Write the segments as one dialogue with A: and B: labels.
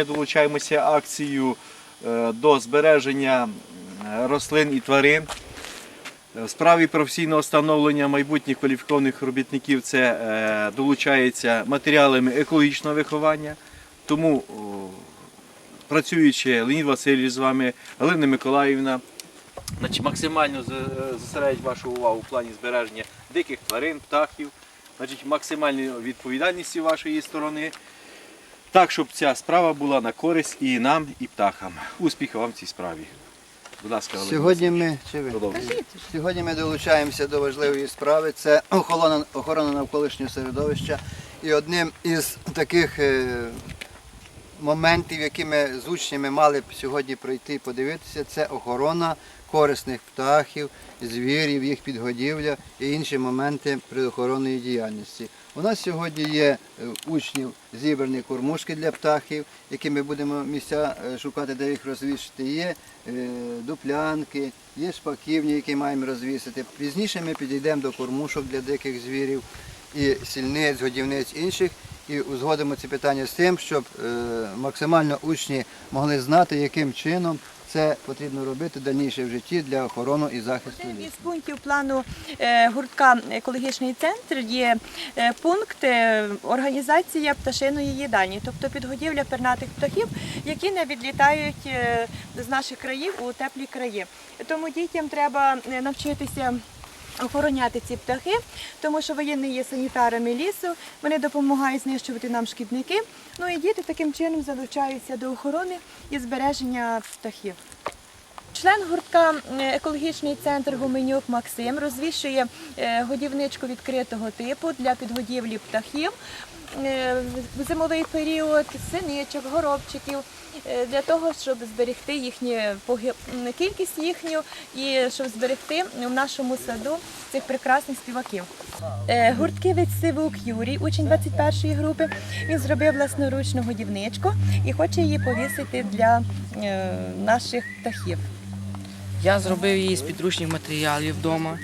A: Ми долучаємося акцією е, до збереження рослин і тварин. Е, В справі професійного встановлення майбутніх кваліфікованих робітників це е, долучається матеріалами екологічного виховання. Тому, працюючи Леонід Васильович з вами, Галина Миколаївна, значить, максимально зосередить вашу увагу в плані збереження диких тварин, птахів, значить, максимальної відповідальності вашої сторони. Так, щоб ця справа була на користь і нам, і птахам. Успіху вам в цій справі. Будь ласка, Галина
B: Сьогодні ми, чи ви?
A: Продовжуйте.
B: Сьогодні ми долучаємося до важливої справи. Це охорона, охорона навколишнього середовища. І одним із таких е, моментів, які ми з учнями мали б сьогодні пройти і подивитися, це охорона корисних птахів, звірів, їх підгодівля і інші моменти природоохоронної діяльності. У нас сьогодні є е, учнів зібрані кормушки для птахів, які ми будемо місця е, шукати, де їх розвішити. Є е, дуплянки, є шпаківні, які маємо розвісити. Пізніше ми підійдемо до кормушок для диких звірів і сільниць, годівниць інших. І узгодимо ці питання з тим, щоб максимально учні могли знати, яким чином це потрібно робити дальніше в житті для охорони і захисту Один
C: із пунктів плану е, гуртка екологічний центр є е, пункт е, організація пташиної їдальні, тобто підгодівля пернатих птахів, які не відлітають з наших країв у теплі краї. Тому дітям треба навчитися. Охороняти ці птахи, тому що воєнні є санітарами лісу, вони допомагають знищувати нам шкідники. Ну і діти таким чином залучаються до охорони і збереження птахів. Член гуртка екологічний центр Гуменюк Максим розвішує е, годівничку відкритого типу для підгодівлі птахів в зимовий період, синичок, горобчиків, е, для того, щоб зберегти їхню кількість їхню і щоб зберегти в нашому саду цих прекрасних співаків. Е, Гуртківець Сивук Юрій, учень 21 групи, він зробив власноручну годівничку і хоче її повісити для е, наших птахів.
D: Я зробив її з підручних матеріалів вдома.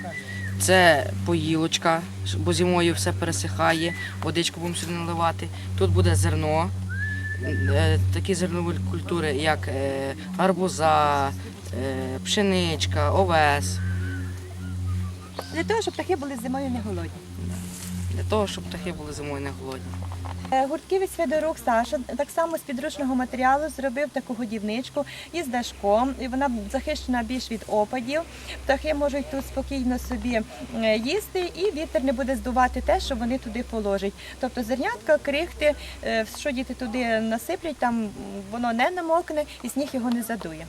D: Це поїлочка, бо зимою все пересихає, водичку будемо сюди наливати. Тут буде зерно, е, такі зернові культури, як гарбуза, арбуза, е, пшеничка, овес,
C: Для того, щоб птахи були зимою не голодні.
D: для того, щоб птахи були зимою не голодні.
C: Е, Гуртківець Федорук Саша так само з підручного матеріалу зробив таку годівничку із дашком. І вона захищена більш від опадів. Птахи можуть тут спокійно собі е, їсти, і вітер не буде здувати те, що вони туди положать. Тобто зернятка, крихти, е, що діти туди насиплять, там воно не намокне і сніг його не задує.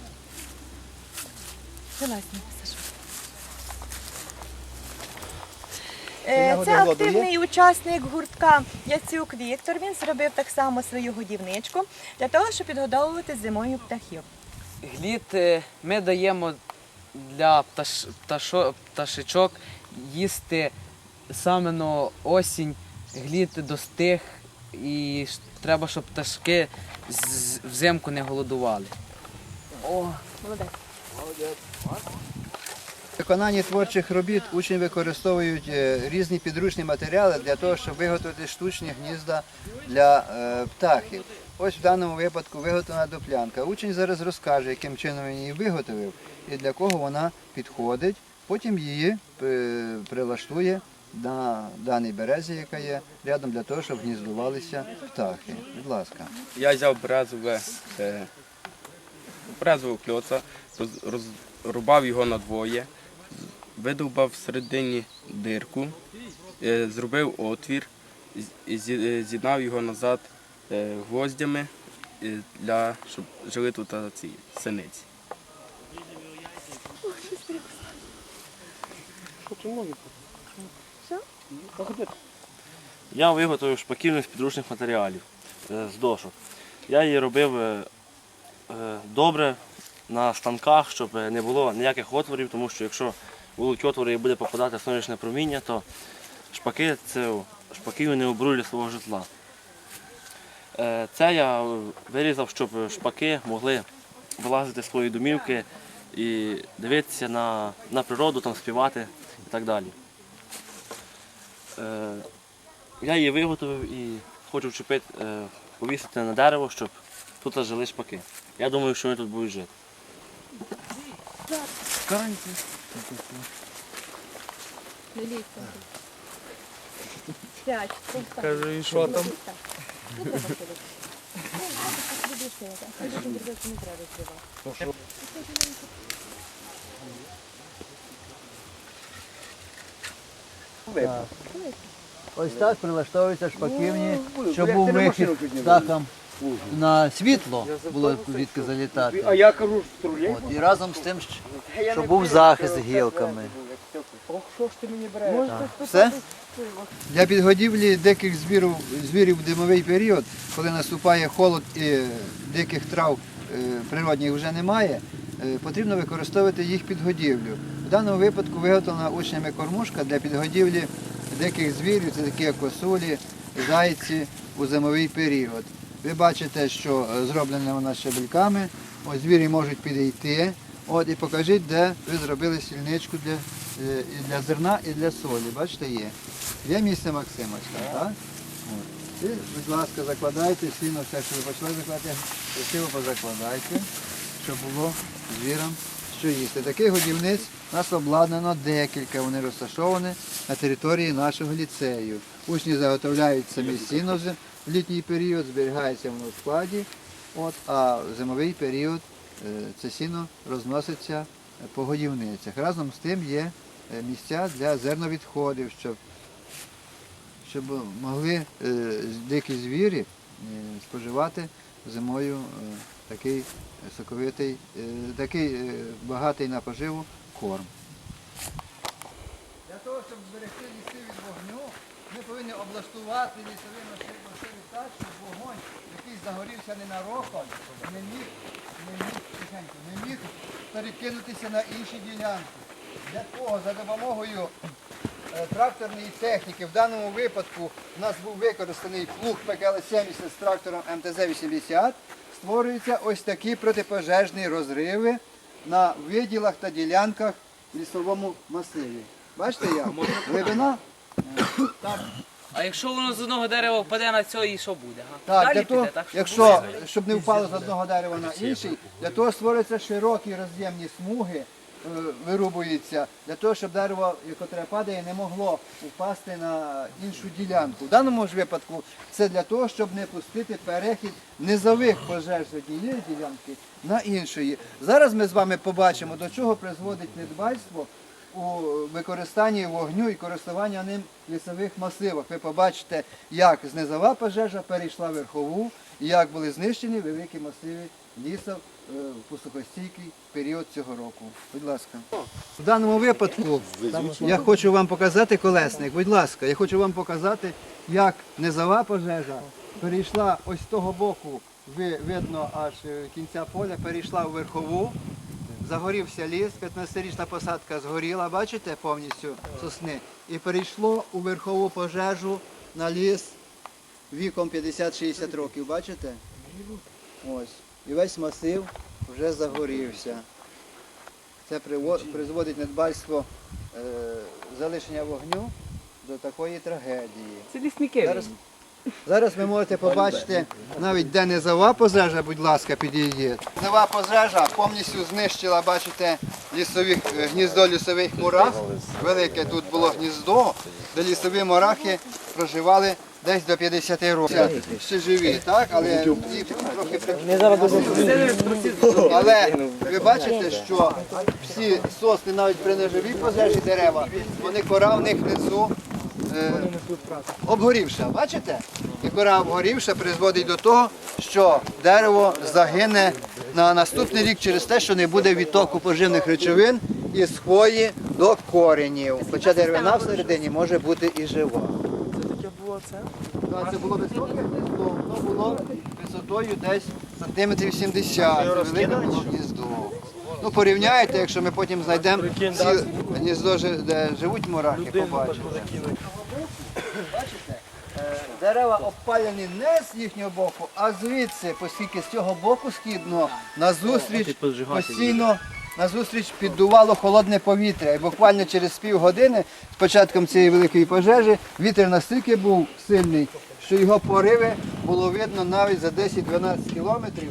C: Вилазь, Саша. Е, Це активний учасник гуртка Яцюк Віктор. Він зробив так само свою годівничку для того, щоб підгодовувати зимою птахів.
E: Глід е, ми даємо для пташ, пташо, пташечок їсти саме на осінь, глід достиг і треба, щоб пташки взимку не голодували. О,
C: Молодець.
B: В виконанні творчих робіт учні використовують е, різні підручні матеріали для того, щоб виготовити штучні гнізда для е, птахів. Ось в даному випадку виготовлена дуплянка. Учень зараз розкаже, яким чином він її виготовив і для кого вона підходить. Потім її е, прилаштує на даній березі, яка є рядом, для того, щоб гніздувалися птахи. Будь ласка.
F: Я взяв березове, березового кльоца, розрубав його на двоє, видовбав всередині дирку, е, зробив отвір, і е, з'єднав його назад е, гвоздями, для, щоб жили тут ці синиці.
G: Я виготовив шпаківник з підручних матеріалів з дошок. Я її робив добре на станках, щоб не було ніяких отворів, тому що якщо будуть отвори і буде попадати сонячне проміння, то шпаки це шпаків не обрулі свого житла. Е, Це я вирізав, щоб шпаки могли вилазити з своєї домівки і дивитися на, на природу, там співати і так далі. Е, я її виготовив і хочу вчепити, е, повісити на дерево, щоб тут жили шпаки. Я думаю, що вони тут будуть жити.
C: П'ять.
H: Кажу, і що там?
B: Ось так прилаштовуються шпаківні, щоб був вихід дахом на світло, було звідки залітати.
H: А я кажу.
B: От, і разом з тим, щ- щоб був захист гілками.
H: Ох, що ж ти мені береш?
B: Все? Для підгодівлі диких звірів, звірів в димовий період, коли наступає холод і диких трав е, природних вже немає, е, потрібно використовувати їх підгодівлю. В даному випадку виготовлена учнями кормушка для підгодівлі диких звірів, це такі як косулі, зайці у зимовий період. Ви бачите, що е, зроблена вона щебельками, ось звірі можуть підійти. От і покажіть, де ви зробили сільничку для, е, і для зерна і для солі. Бачите, є. Є місце Максимочка, так? От. І, будь ласка, закладайте сіно, все, що ви почали закладати, красиво позакладайте, щоб було звірам що їсти. Таких годівниць у нас обладнано декілька, вони розташовані на території нашого ліцею. Учні заготовляють самі сіно літній період, зберігається воно в складі, от, а в зимовий період е, це сіно розноситься по годівницях. Разом з тим є е, місця для зерновідходів, щоб, щоб могли е, дикі звірі споживати зимою такий соковитий, такий багатий на поживу корм. Для того, щоб зберегти ліси від вогню, ми повинні облаштувати лісові машини так, щоб вогонь, який загорівся ненароком, не міг, не міг, тихенько, не міг перекинутися на інші ділянки. Для того за допомогою е, тракторної техніки, в даному випадку у нас був використаний плуг ПКЛ-70 з трактором МТЗ-80, створюються ось такі протипожежні розриви на виділах та ділянках в лісовому масиві. Бачите як? Глибина
E: А якщо воно з одного дерева впаде на цього, і що буде? га?
B: Так,
E: Далі
B: для того,
E: піде, так?
B: якщо щоб не впало з одного дерева на інший, для того створюються широкі роз'ємні смуги, е, вирубуються, для того, щоб дерево, яке падає, не могло впасти на іншу ділянку. В даному ж випадку це для того, щоб не пустити перехід низових пожеж з однієї ділянки на іншої. Зараз ми з вами побачимо, до чого призводить недбальство у використанні вогню і користування ним в лісових масивах. Ви побачите, як знизова пожежа перейшла верхову і як були знищені великі масиви лісу е, в пустокостійкий період цього року. Будь ласка. В даному випадку я хочу вам показати колесник. Будь ласка, я хочу вам показати, як низова пожежа перейшла ось з того боку, ви- видно аж е, кінця поля, перейшла в верхову. Загорівся ліс, 15-річна посадка згоріла, бачите, повністю сосни. І перейшло у верхову пожежу на ліс віком 50-60 років, бачите? Ось. І весь масив вже загорівся. Це призводить недбальство е, залишення вогню до такої трагедії.
E: Це лісники.
B: Зараз, ви можете побачити навіть де низова пожежа, будь ласка, підійдіть. Низова пожежа повністю знищила, бачите, лісові, е, гніздо лісових мурах. Велике тут було гніздо, де лісові мурахи проживали десь до 50 років. Ще живі, так? Але їх трохи Але ви бачите, що всі сосни, навіть при неживій пожежі дерева, вони кора в них внизу е, обгорівша. Бачите? І кора обгорівша призводить до того, що дерево загине на наступний рік через те, що не буде відтоку поживних речовин із хвої до коренів. Хоча деревина всередині може бути і жива. Це таке було це? Це було високе гніздо. Воно було висотою десь сантиметрів 70. Велике було гніздо. Ну, порівняйте, якщо ми потім знайдемо ці гніздо, де живуть мурахи, побачите. Бачите, е, дерева обпалені не з їхнього боку, а звідси, оскільки з цього боку східного назустріч постійно назустріч піддувало холодне повітря. І буквально через півгодини, з початком цієї великої пожежі, вітер настільки був сильний, що його пориви було видно навіть за 10-12 кілометрів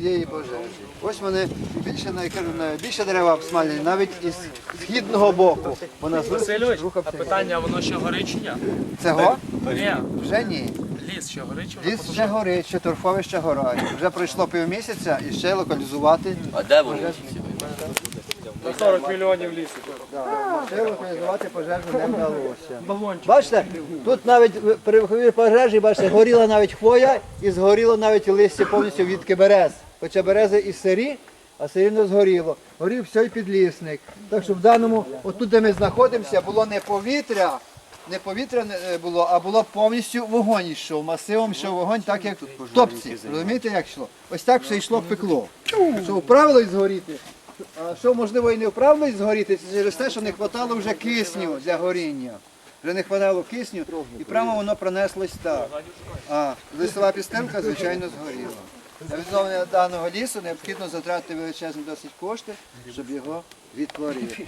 B: від пожежі. Ось вони більше, я кажу, більше дерева обсмалені, навіть із східного боку. Вона
H: Васильович, а питання, воно ще ні?
B: Цього?
H: Ні,
B: Вже ні.
H: ліс ще горить чи воно
B: Ліс ще горить, ще торфовище горає. Вже пройшло півмісяця і ще локалізувати.
H: На 40 мільйонів лісу.
B: Ще локалізувати пожежу не вдалося. Бачите, тут навіть при виховій пожежі, бачите, горіла навіть хвоя і згоріло навіть листя повністю від берез. Хоча берези і сирі, а все рівно згоріло. Горів все й підлісник. Так що в даному, отут, де ми знаходимося, було не повітря, не повітря не було, а було повністю вогонь йшов. Масивом йшов вогонь, так як в топці. Розумієте, як йшло? Ось так все йшло, пекло. Що вправилось згоріти, а що можливо і не вправилось згоріти, це через те, що не вистачало вже кисню для горіння. Вже не вистачало кисню, і прямо воно пронеслось так. А лісова пістинка, звичайно, згоріла. Для відновлення даного лісу необхідно затратити величезні досить кошти, щоб його відтворити.